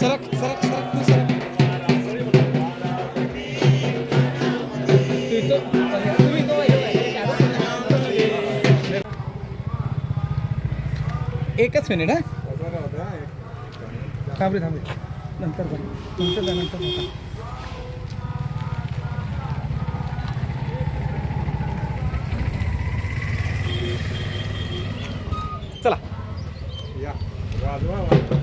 सरक सरक सरक सरक तू सरक तुम्ही एकच मिनिट हा थांबरे थांबरे नंतर बघ. तुमचं जा, नंतर बघा. चला. हा,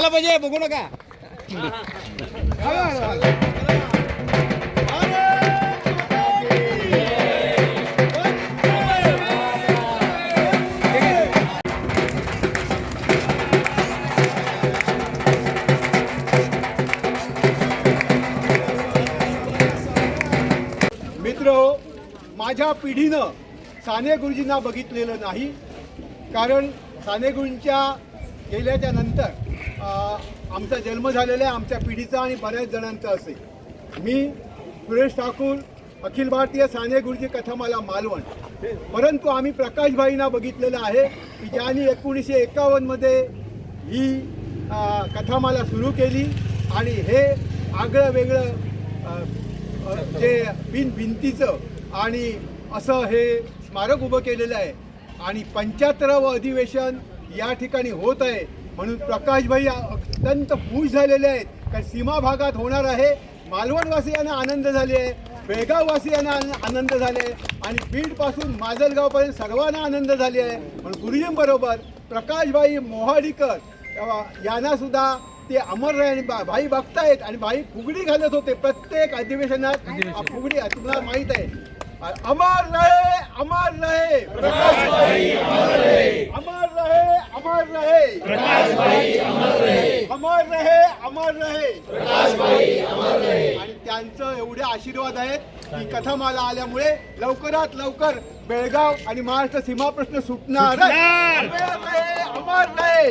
खेळायला पाहिजे बघू नका. मित्र माझ्या पिढीनं साने गुरुजींना बघितलेलं नाही कारण साने गुरुजींच्या गेल्याच्यानंतर आमचा जन्म झालेला आहे आमच्या पिढीचा आणि बऱ्याच जणांचा असेल. मी सुरेश ठाकूर अखिल भारतीय साने गुरुजी कथामाला मालवण. परंतु आम्ही प्रकाशभाईंना बघितलेलं आहे की ज्यांनी एकोणीसशे एकावन्नमध्ये ही कथामाला सुरू केली आणि हे आगळं वेगळं जे बिन भिंतीचं आणि असं हे स्मारक उभं केलेलं आहे. आणि पंच्याहत्तरावं अधिवेशन या ठिकाणी होत आहे. म्हणून प्रकाशभाई अत्यंत खुश झालेले आहेत. कारण सीमा भागात होणार आहे. मालवणवासियांना आनंद झाले आहे. बेळगाववासियांना आन- आनंद झाले आहे. आणि बीडपासून माजलगावपर्यंत सर्वांना आनंद झाले आहे. म्हणून गुरुजींबरोबर प्रकाशभाई मोहाडीकर अ, यांना सुद्धा ते अमर राय आणि बा- भाई बघतायत आणि भाई फुगडी घालत होते प्रत्येक अधिवेशनात. फुगडी तुम्हाला माहीत आहे. अमर रहे अमर रहे रहे अमर रहे अमर रहे प्रकाशभाई अमर रहे अमर रहे. अमर रहे प्रकाशभाई अमर रहे. आणि त्यांचं एवढे आशीर्वाद आहेत की कथामाला आल्यामुळे लवकरात लवकर बेळगाव आणि महाराष्ट्र सीमा प्रश्न सुटणार. अमर रहे अमर रहे.